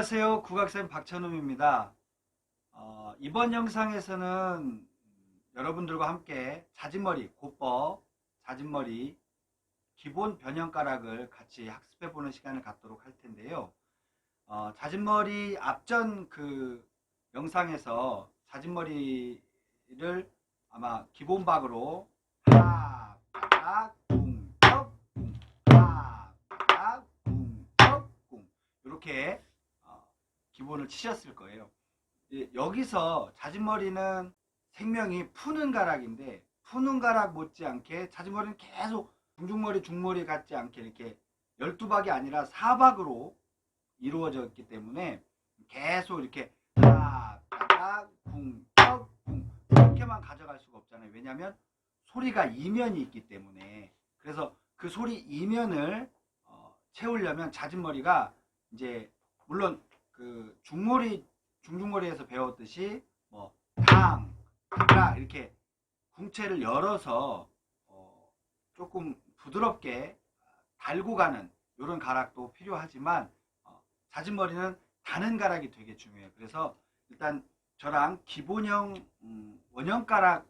안녕하세요. 국악쌤 박찬웅입니다. 어, 이번 영상에서는 여러분들과 함께 자진머리, 고법, 자진머리, 기본 변형가락을 같이 학습해보는 시간을 갖도록 할 텐데요. 어, 자진머리 앞전 그 영상에서 자진머리를 아마 기본박으로 하, 딱, 쿵, 턱, 쿵, 하, 딱, 쿵, 턱, 쿵 이렇게 어, 기본을 치셨을 거예요. 예, 여기서 자진머리는 생명이 푸는 가락인데 푸는 가락 못지않게 자진머리는 계속 중중머리 중머리 같지 않게 이렇게 12박이 아니라 4박으로 이루어져 있기 때문에 계속 이렇게 쿵, 턱, 쿵 이렇게만 가져갈 수가 없잖아요. 왜냐하면 소리가 이면이 있기 때문에 그래서 그 소리 이면을 어, 채우려면 자진머리가 이제 물론 그 중머리 중중머리에서 배웠듯이 뭐 당, 라 이렇게 궁체를 열어서 어, 조금 부드럽게 달고 가는 이런 가락도 필요하지만 어, 자진머리는 다는 가락이 되게 중요해요. 그래서 일단 저랑 기본형 음, 원형 가락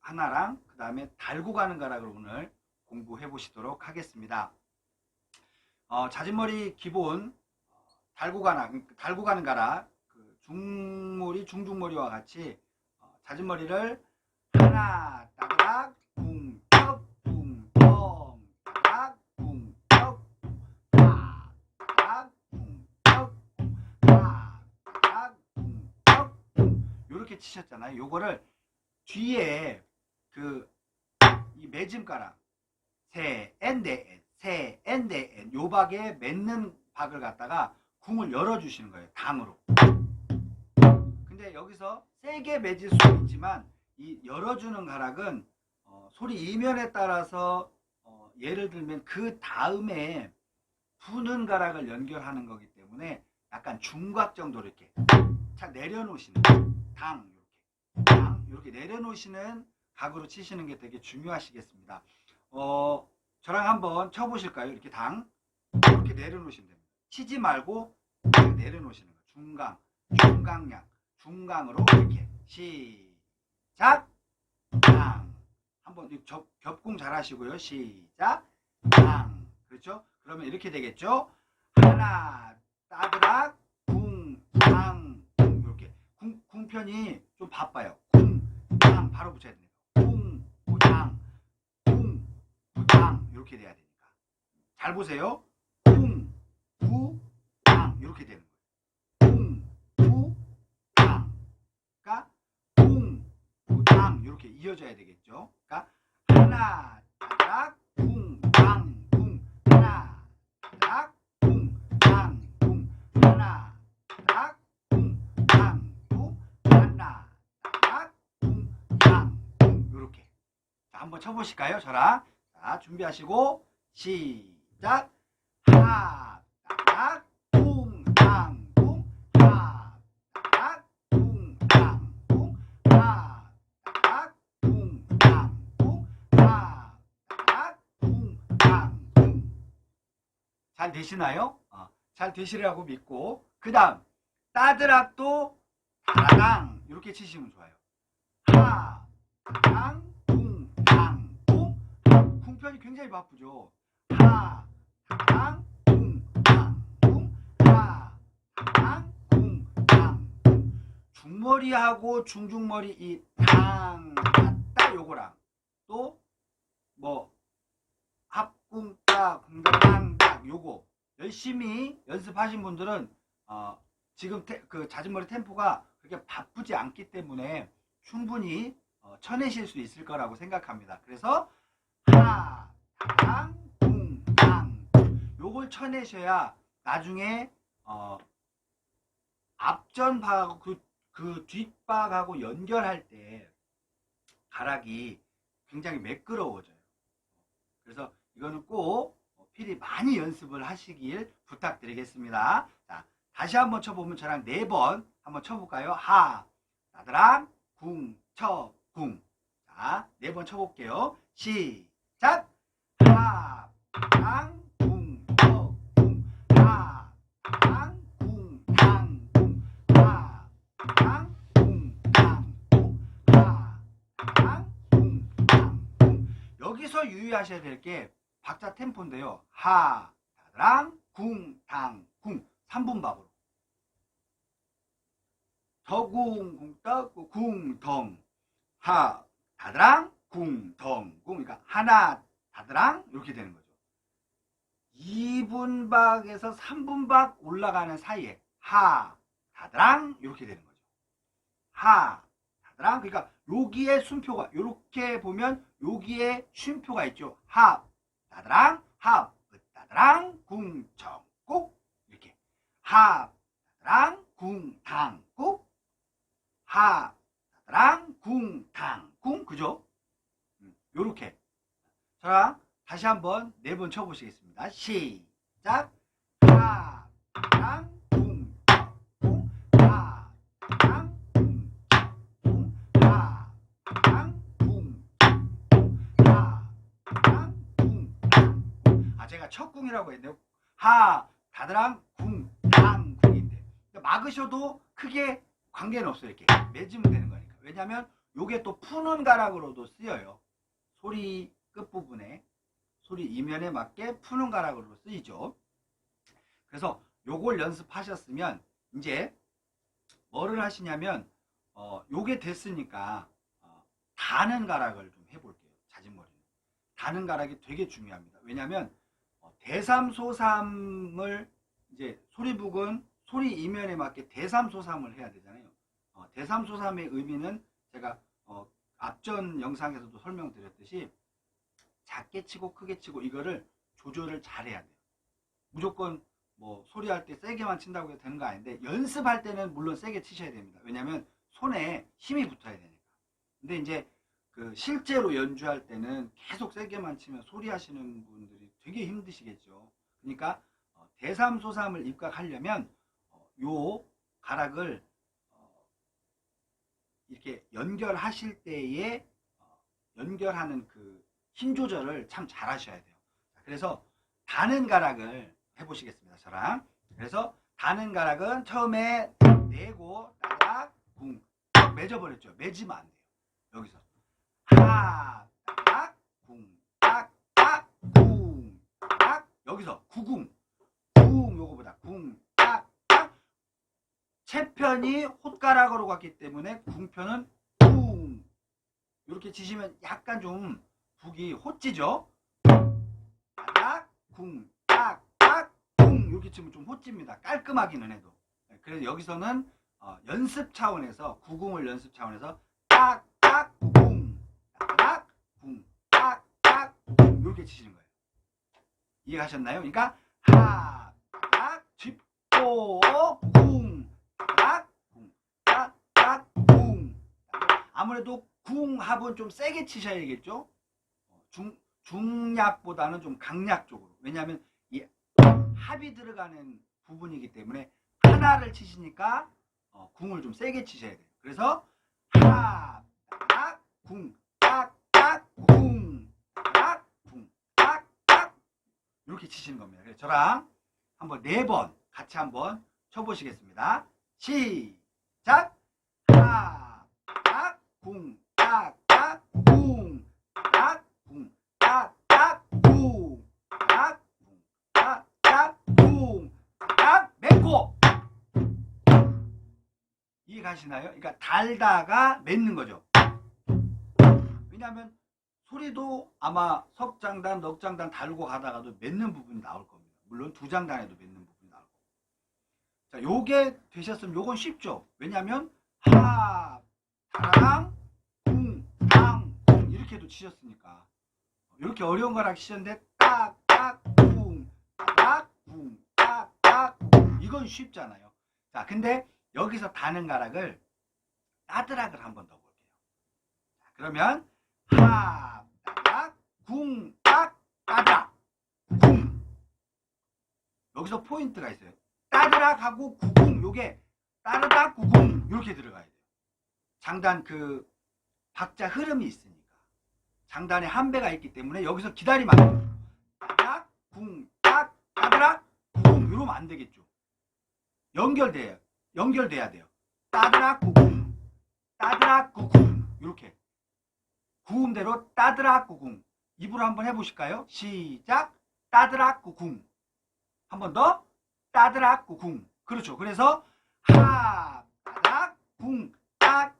하나랑 그 다음에 달고 가는 가락을 오늘 공부해 보시도록 하겠습니다. 어, 자진머리 기본 달고 가는 달고 가는 가락 그 중머리 중중머리와 같이 어, 자진머리를 하나 따닥 붕떡 붕떡 따닥 붕떡 하 따닥 붕떡 하 따닥 붕떡 요렇게 치셨잖아요. 요거를 뒤에 그 이 매짐가락 세 엔데 세 엔데 엔 요박에 맺는 박을 갖다가 궁을 열어주시는 거예요. 당으로. 근데 여기서 세게 맺을 수 있지만 이 열어주는 가락은 어, 소리 이면에 따라서 어, 예를 들면 그 다음에 푸는 가락을 연결하는 거기 때문에 약간 중각 정도로 이렇게 착 내려놓으시는 당 이렇게 당 이렇게 내려놓으시는 각으로 치시는 게 되게 중요하시겠습니다. 어, 저랑 한번 쳐보실까요? 이렇게 당 이렇게 내려놓으시면 됩니다. 치지 말고 내려놓으시는 거예요. 중강, 중강량, 중강으로 이렇게 시작 당 한번 이 겹, 겹공 잘 하시고요. 시작 당 그렇죠? 그러면 이렇게 되겠죠? 하나 따드락 궁당 궁 이렇게 궁, 궁편이 좀 바빠요. 궁당 바로 붙여야 됩니다. 궁 부당 궁 부당 이렇게 돼야 되니까 잘 보세요. 궁 부당 이렇게 되는 거예요. 궁 부당. 그러니까 궁 부당. 이렇게 이어져야 되겠죠. 그러니까 하나 따닥 궁당 궁 하나 따닥 궁당 궁 하나 따닥 궁당 궁 하나 따닥 궁당 궁 이렇게. 자 한번 쳐보실까요? 저랑. 자 준비하시고 시작 잘 되시나요? 어, 잘 되시리라고 믿고 그 다음 따드락도 다당 이렇게 치시면 좋아요 하 당, 쿵, 당, 쿵. 쿵편이 굉장히 바쁘죠. 하, 당, 쿵, 당, 당, 쿵, 당, 쿵. 중머리하고 중중머리 이 당, 따 요거랑 또 뭐 합궁 따, 궁당당 요거 열심히 연습하신 분들은 어, 지금 테, 그 자진머리 템포가 그렇게 바쁘지 않기 때문에 충분히 어, 쳐내실 수 있을 거라고 생각합니다. 그래서 하, 당, 쿵, 당 요걸 쳐내셔야 나중에 어, 앞전 박하고 그, 그 뒷박하고 연결할 때 가락이 굉장히 매끄러워져요. 그래서 이거는 꼭 필히 많이 연습을 하시길 부탁드리겠습니다. 자, 다시 한번 쳐보면 저랑 네 번 한번 쳐볼까요? 하, 나들랑 궁, 처, 궁. 자, 네 번 쳐볼게요. 시작! 하, 당, 여기서 유의하셔야 될 게 박자 템포인데요. 하, 다드랑, 궁, 당, 궁. 3분 박으로. 더궁, 궁, 떡, 궁, 덩. 하, 다드랑, 궁, 덩, 궁. 그러니까 하나, 다드랑 이렇게 되는 거죠. 2분 박에서 3분 박 올라가는 사이에 하, 다드랑 이렇게 되는 거죠. 하, 다드랑 그러니까 여기에 숨표가 이렇게 보면 여기에 쉼표가 있죠. 합, 다드랑, 합, 다드랑, 궁, 정, 꼭 이렇게. 합, 다드랑, 궁, 당, 꼭 합, 다드랑, 궁, 당, 궁. 그죠? 음, 요렇게. 자 다시 한번 네 번 쳐보시겠습니다. 시작 첫 궁이라고 했네요. 하, 다드랑, 궁, 당, 궁인데. 막으셔도 크게 관계는 없어요. 이렇게 맺으면 되는 거니까. 왜냐면 요게 또 푸는 가락으로도 쓰여요. 소리 끝부분에, 소리 이면에 맞게 푸는 가락으로 쓰이죠. 그래서 요걸 연습하셨으면 이제 뭐를 하시냐면 어, 요게 됐으니까 어, 다는 가락을 좀 해볼게요. 자진머리는. 다는 가락이 되게 중요합니다. 왜냐하면 어, 대삼소삼을 이제 소리북은 소리 이면에 맞게 대삼소삼을 해야 되잖아요. 어, 대삼소삼의 의미는 제가 어, 앞전 영상에서도 설명드렸듯이 작게 치고 크게 치고 이거를 조절을 잘해야 돼요. 무조건 뭐 소리할 때 세게만 친다고 해도 되는 거 아닌데 연습할 때는 물론 세게 치셔야 됩니다. 왜냐하면 손에 힘이 붙어야 되니까. 근데 이제 그 실제로 연주할 때는 계속 세게만 치면 소리 하시는 분들이 되게 힘드시겠죠. 그러니까 어, 대삼 소삼을 입각하려면 어, 요 가락을 어, 이렇게 연결하실 때에 어, 연결하는 그 힘 조절을 참 잘 하셔야 돼요. 자, 그래서 다는 가락을 해보시겠습니다. 저랑. 그래서 다는 가락은 처음에 내고 따닥 궁딱 맺어버렸죠. 맺으면 안 돼요. 여기서 하 따닥 궁딱딱궁 딱 여기서 구궁 궁 요거보다 궁 딱딱 채편이 홑가락으로 갔기 때문에 궁편은 궁 이렇게 치시면 약간 좀 북이 호찌죠. 따닥 궁 딱, 딱, 궁 이렇게 치면 좀 호찌입니다. 깔끔하기는 해도. 네, 그래서 여기서는 어, 연습 차원에서 구궁을 연습 차원에서 딱, 딱, 궁, 딱, 궁, 딱, 딱, 궁 이렇게 치시는 거예요. 이해가셨나요? 그러니까 하, 딱, 짚고, 궁, 딱, 궁, 딱, 딱, 궁. 아무래도 궁 합은 좀 세게 치셔야겠죠? 어, 중, 중약보다는 좀 강약 쪽으로. 왜냐하면 이 합이 들어가는 부분이기 때문에 하나를 치시니까 어, 궁을 좀 세게 치셔야 돼요. 그래서 하, 딱, 궁, 이렇게 치시는 겁니다. 그래서 저랑 한번 네 번 같이 한번 쳐보시겠습니다. 시작! 하, 딱, 궁, 딱, 딱, 궁, 딱, 궁, 딱, 딱, 궁, 딱, 궁, 딱, 딱, 궁, 딱, 맺고! 이해가시나요? 그러니까 달다가 맺는 거죠. 왜냐하면 소리도 아마 석장단, 넉장단 달고 가다가도 맺는 부분이 나올 겁니다. 물론 두 장단에도 맺는 부분이 나올 겁니다. 자, 요게 되셨으면 요건 쉽죠. 왜냐하면 하, 다랑, 궁, 당, 궁 이렇게도 치셨으니까. 이렇게 어려운 거랑 치셨는데 딱, 딱, 궁, 딱, 궁, 딱, 딱, 궁. 이건 쉽잖아요. 자, 근데 여기서 다는 가락을 따드락을 한 번 더 볼게요. 자, 그러면 하, 딱, 궁, 딱, 따드락, 궁. 여기서 포인트가 있어요. 따드락하고 구궁, 요게 따르닥, 구궁 이렇게 들어가야 돼요. 장단 그 박자 흐름이 있으니까. 장단에 한 배가 있기 때문에 여기서 기다리면 안. 따닥, 궁, 딱, 따드락, 구궁 이러면 안 되겠죠. 연결돼요. 연결돼야 돼요. 따드락, 구궁, 따드락, 구궁 이렇게 구음대로 따드락, 구궁 입으로 한번 해보실까요? 시작. 따드락 구궁. 한 번 더. 따드락 구궁. 그렇죠. 그래서 하, 따드락, 궁, 딱.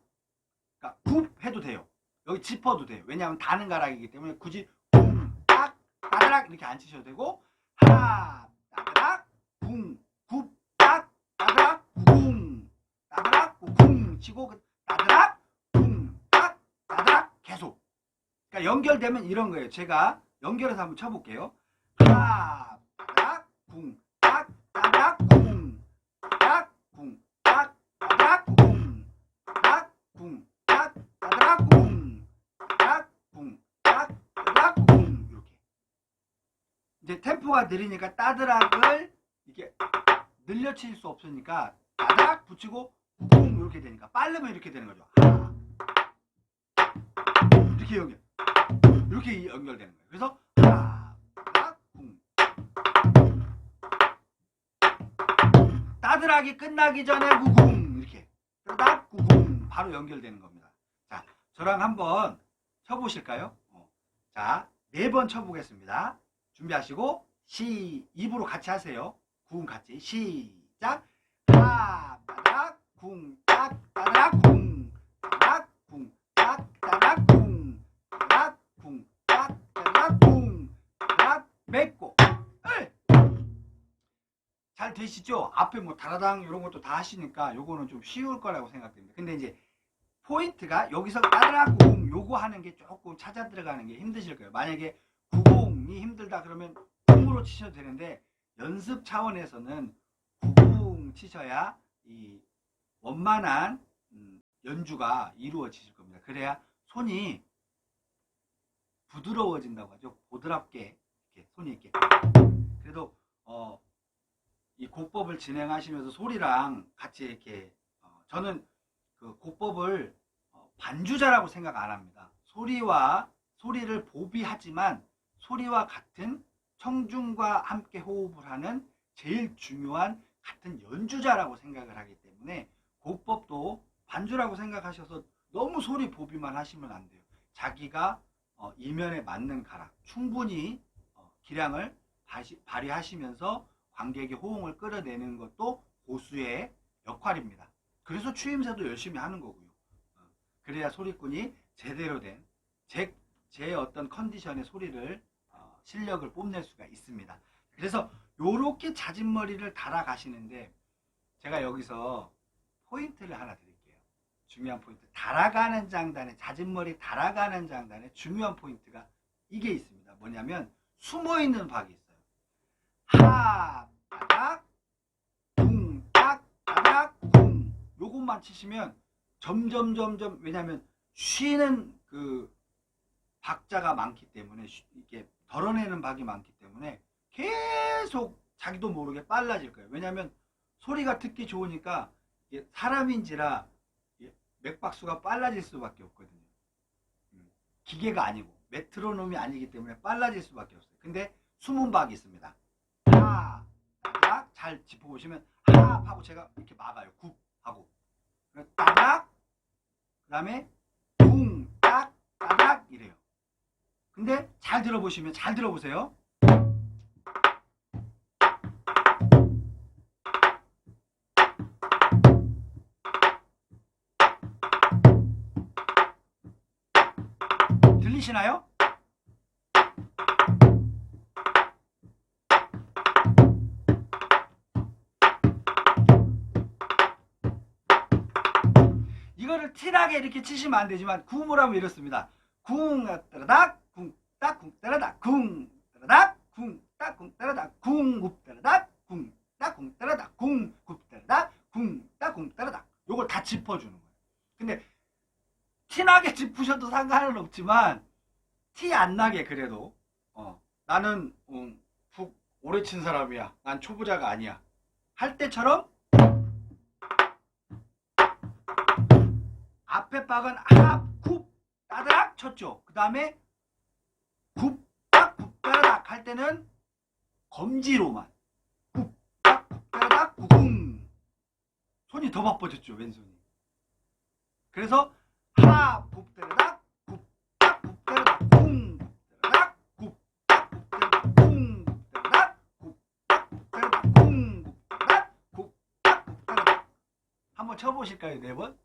그러니까 굽 해도 돼요. 여기 짚어도 돼요. 왜냐하면 다는 가락이기 때문에 굳이 궁, 딱, 따드락 이렇게 안 치셔도 되고 하, 따드락, 궁, 굽, 딱, 따드락, 구궁, 따드락, 구궁 치고 그 따드락, 그러니까 연결되면 이런 거예요. 제가 연결해서 한번 쳐볼게요. 하, 따닥, 궁, 딱, 따닥, 궁, 딱, 궁, 딱, 따닥, 궁, 딱, 궁, 딱, 따닥, 궁, 딱, 궁, 딱, 따닥, 궁 이렇게. 이제 템포가 느리니까 따드락을 이렇게 늘려칠 수 없으니까 따닥 붙이고 궁 이렇게 되니까 빠르면 이렇게 되는 거죠. 하. 이렇게 연결. 이렇게 연결되는 거예요. 그래서 궁. 따드락이 끝나기 전에 구궁 이렇게 따닥 구궁 바로 연결되는 겁니다. 자, 저랑 한번 쳐보실까요? 어. 자, 네 번 쳐보겠습니다. 준비하시고 시 입으로 같이 하세요. 구궁 같이 시작. 하, 따닥, 궁, 딱, 따닥, 궁, 따닥, 궁, 딱, 따닥, 을! 잘 되시죠? 앞에 뭐 다라당 이런 것도 다 하시니까 요거는 좀 쉬울 거라고 생각됩니다. 근데 이제 포인트가 여기서 구공 요거 하는 게 조금 찾아 들어가는 게 힘드실 거예요. 만약에 구공이 힘들다 그러면 공으로 치셔도 되는데 연습 차원에서는 구공 치셔야 이 원만한 음, 연주가 이루어지실 겁니다. 그래야 손이 부드러워진다고 하죠. 보드랍게 이렇게 손이 이렇게 그래도 어, 이 곡법을 진행하시면서 소리랑 같이 이렇게 어, 저는 그 곡법을 어, 반주자라고 생각 안 합니다. 소리와 소리를 보비하지만 소리와 같은 청중과 함께 호흡을 하는 제일 중요한 같은 연주자라고 생각을 하기 때문에 곡법도 반주라고 생각하셔서 너무 소리 보비만 하시면 안 돼요. 자기가 어, 이면에 맞는 가락 충분히 어, 기량을 발휘하시면서 관객의 호응을 끌어내는 것도 고수의 역할입니다. 그래서 추임새도 열심히 하는 거고요. 어, 그래야 소리꾼이 제대로 된 제, 제 어떤 컨디션의 소리를 어, 실력을 뽐낼 수가 있습니다. 그래서 요렇게 자진머리를 달아가시는데 제가 여기서 포인트를 하나 드릴게요. 중요한 포인트. 달아가는 장단에 자진머리 달아가는 장단에 중요한 포인트가 이게 있습니다. 뭐냐면 숨어 있는 박이 있어요. 하, 따닥, 쿵, 딱, 따닥, 쿵. 요것만 치시면 점점, 점점, 왜냐면 쉬는 그 박자가 많기 때문에, 쉬- 이렇게 덜어내는 박이 많기 때문에 계속 자기도 모르게 빨라질 거예요. 왜냐면 소리가 듣기 좋으니까 이게 사람인지라 이게 맥박수가 빨라질 수밖에 없거든요. 음, 기계가 아니고 메트로놈이 아니기 때문에 빨라질 수밖에 없어요. 근데 숨은 박이 있습니다. 하, 따닥 잘 짚어보시면 하 하고 제가 이렇게 막아요. 굽 하고 따닥 그 다음에 쿵, 딱, 따닥 이래요. 근데 잘 들어보시면 잘 들어보세요. 들리시나요? 이거를 티나게 이렇게 치시면 안 되지만 구음을 하면 이렇습니다. 궁 따라닥 궁 딱 궁 따라닥 궁 따라닥 궁 딱 궁 따라닥 궁굽 따라닥 궁 딱 궁 따라닥 궁굽 따라닥 궁 딱 궁 따라닥 요걸 다 짚어주는 거예요. 근데 티나게 짚으셔도 상관은 없지만 티 안 나게 그래도 어, 나는 음, 푹 오래 친 사람이야. 난 초보자가 아니야. 할 때처럼 앞에 박은 합, 굽, 따닥 쳤죠. 그 다음에 굽, 딱, 굽, 따닥 할 때는 검지로만 굽, 딱, 굽, 따닥, 구궁 손이 더 바빠졌죠, 왼손이. 그래서 합, 한번 쳐보실까요? 네 번?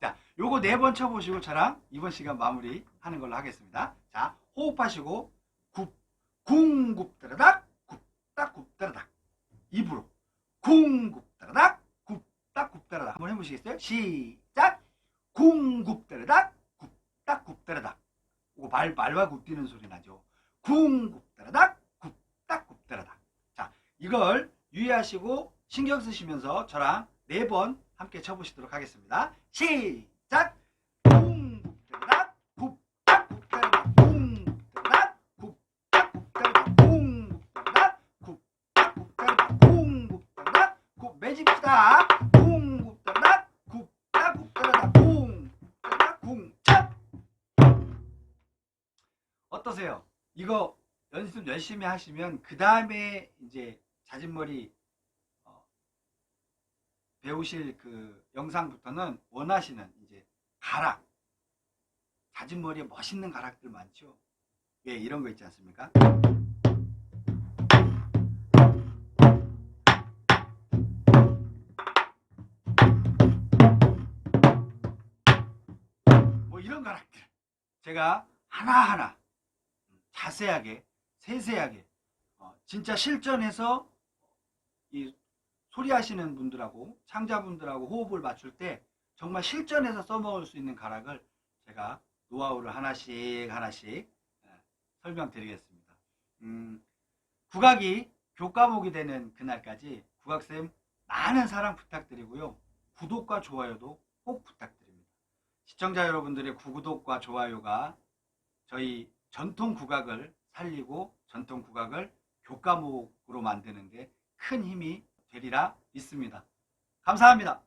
자, 요거 네 번 쳐보시고 저랑 이번 시간 마무리 하는 걸로 하겠습니다. 자, 호흡하시고 굽, 궁굽 따라닥, 굽딱 굽 따라닥. 입으로 궁굽 따라닥, 굽딱 굽 따라닥. 한번 해보시겠어요? 시작! 궁굽 따라닥, 굽딱 굽 따라닥. 이거 말, 말과 굽뛰는 소리 나죠. 궁굽 따라닥, 굽딱 굽 따라닥. 자, 이걸 유의하시고 신경 쓰시면서 저랑 네번 함께 쳐보시도록 하겠습니다. 시작! 어떠세요? 이거 연습 열심히 하시면 그 다음에 이제 자진머리 어, 배우실 그 영상부터는 원하시는 이제 가락 자진머리에 멋있는 가락들 많죠. 예, 이런 거 있지 않습니까? 뭐 이런 가락들 제가 하나하나 자세하게 세세하게 어, 진짜 실전에서 이 소리 하시는 분들하고 창자분들하고 호흡을 맞출 때 정말 실전에서 써먹을 수 있는 가락을 제가 노하우를 하나씩 하나씩 예, 설명드리겠습니다. 음, 국악이 교과목이 되는 그날까지 국악쌤 많은 사랑 부탁드리고요. 구독과 좋아요도 꼭 부탁드립니다. 시청자 여러분들의 구독과 좋아요가 저희 전통 국악을 살리고 전통 국악을 교과목으로 만드는 데 큰 힘이 되리라 믿습니다. 감사합니다.